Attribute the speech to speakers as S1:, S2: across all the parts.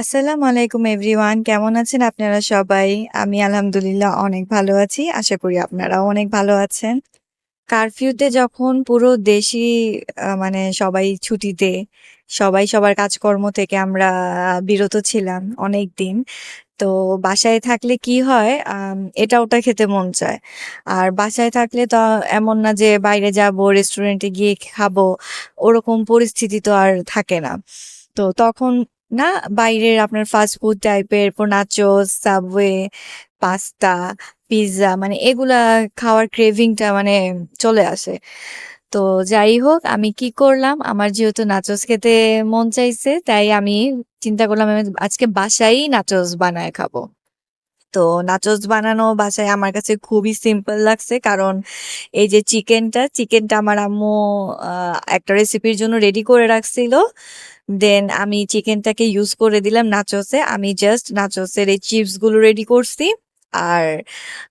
S1: আসসালামু আলাইকুম এভরিওয়ান কেমন আছেন আপনারা সবাই? আমি আলহামদুলিল্লাহ অনেক ভালো আছি। আশা করি আপনারাও অনেক ভালো আছেন। কারফিউতে যখন পুরো দেশি মানে সবাই ছুটিতে, সবাই সবার কাজকর্ম থেকে আমরা বিরত ছিলাম অনেক দিন তো বাসায় থাকলে কি হয় এটা ওটা খেতে মন চায়। আর বাসায় থাকলে তো এমন না যে বাইরে যাব, রেস্টুরেন্টে গিয়ে খাব, ওরকম পরিস্থিতি তো আর থাকে না। তো তখন না বাইরের আপনার ফাস্ট ফুড টাইপের নাচোস, সাবওয়ে, পাস্তা, পিৎজা মানে এগুলা খাওয়ার ক্রেভিংটা মানে চলে আসে। তো যাই হোক আমি কি করলাম, আমার যেহেতু নাচোস খেতে মন চাইছে, তাই আমি চিন্তা করলাম আজকে বাসায় নাচোস বানায় খাব। তো নাচোস বানানো বাসায় আমার কাছে খুবই সিম্পল লাগছে। কারণ এই যে চিকেনটা, চিকেনটা আমার আম্মু একটা রেসিপির জন্য রেডি করে রাখছিল। দেন আমি চিকেনটাকে ইউজ করে দিলাম নাচোসে। আমি জাস্ট নাচোসের এই চিপসগুলো রেডি করছি। আর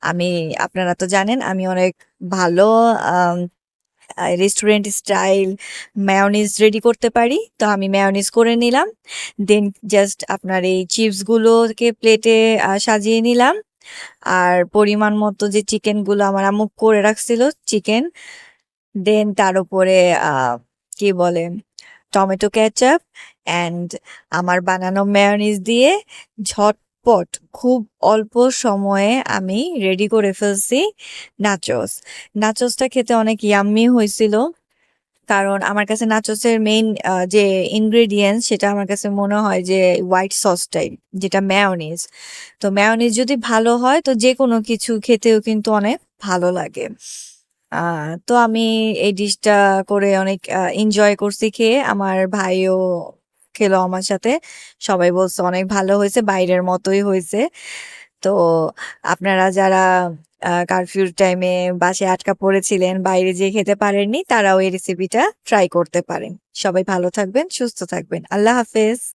S1: আমি আপনারা তো জানেন আমি অনেক ভালো রেস্টুরেন্ট স্টাইল মেয়োনিজ রেডি করতে পারি। তো আমি মেয়োনিজ করে নিলাম। দেন জাস্ট আপনার এই চিপসগুলোকে প্লেটে সাজিয়ে নিলাম। আর পরিমাণ মতো যে চিকেনগুলো আমার আম্মু করে রাখছিল চিকেন। দেন তার উপরে কি বলে টমেটো কেচাপ অ্যান্ড আমার বানানো মেয়োনিজ দিয়ে ঝটপট খুব অল্প সময়ে আমি রেডি করে ফেলছি নাচোস। নাচোসটা খেতে অনেক ইয়াম্মি হইছিল। কারণ আমার কাছে নাচোসের মেইন যে ইনগ্রেডিয়েন্টস সেটা আমার কাছে মনে হয় যে হোয়াইট সসটাই, যেটা মেয়োনিজ। তো মেয়োনিজ যদি ভালো হয় তো যে কোনো কিছু খেতেও কিন্তু অনেক ভালো লাগে। তো আমি এই ডিশটা করে অনেক এনজয় করছি খেয়ে। আমার ভাইও খেলো আমার সাথে। সবাই বলছে অনেক ভালো হয়েছে বাইরের মতোই হয়েছে তো আপনারা যারা কারফিউর টাইমে বাসে আটকা পড়েছিলেন, বাইরে যেয়ে খেতে পারেননি, তারাও এই রেসিপিটা ট্রাই করতে পারেন। সবাই ভালো থাকবেন, সুস্থ থাকবেন। আল্লাহ হাফেজ।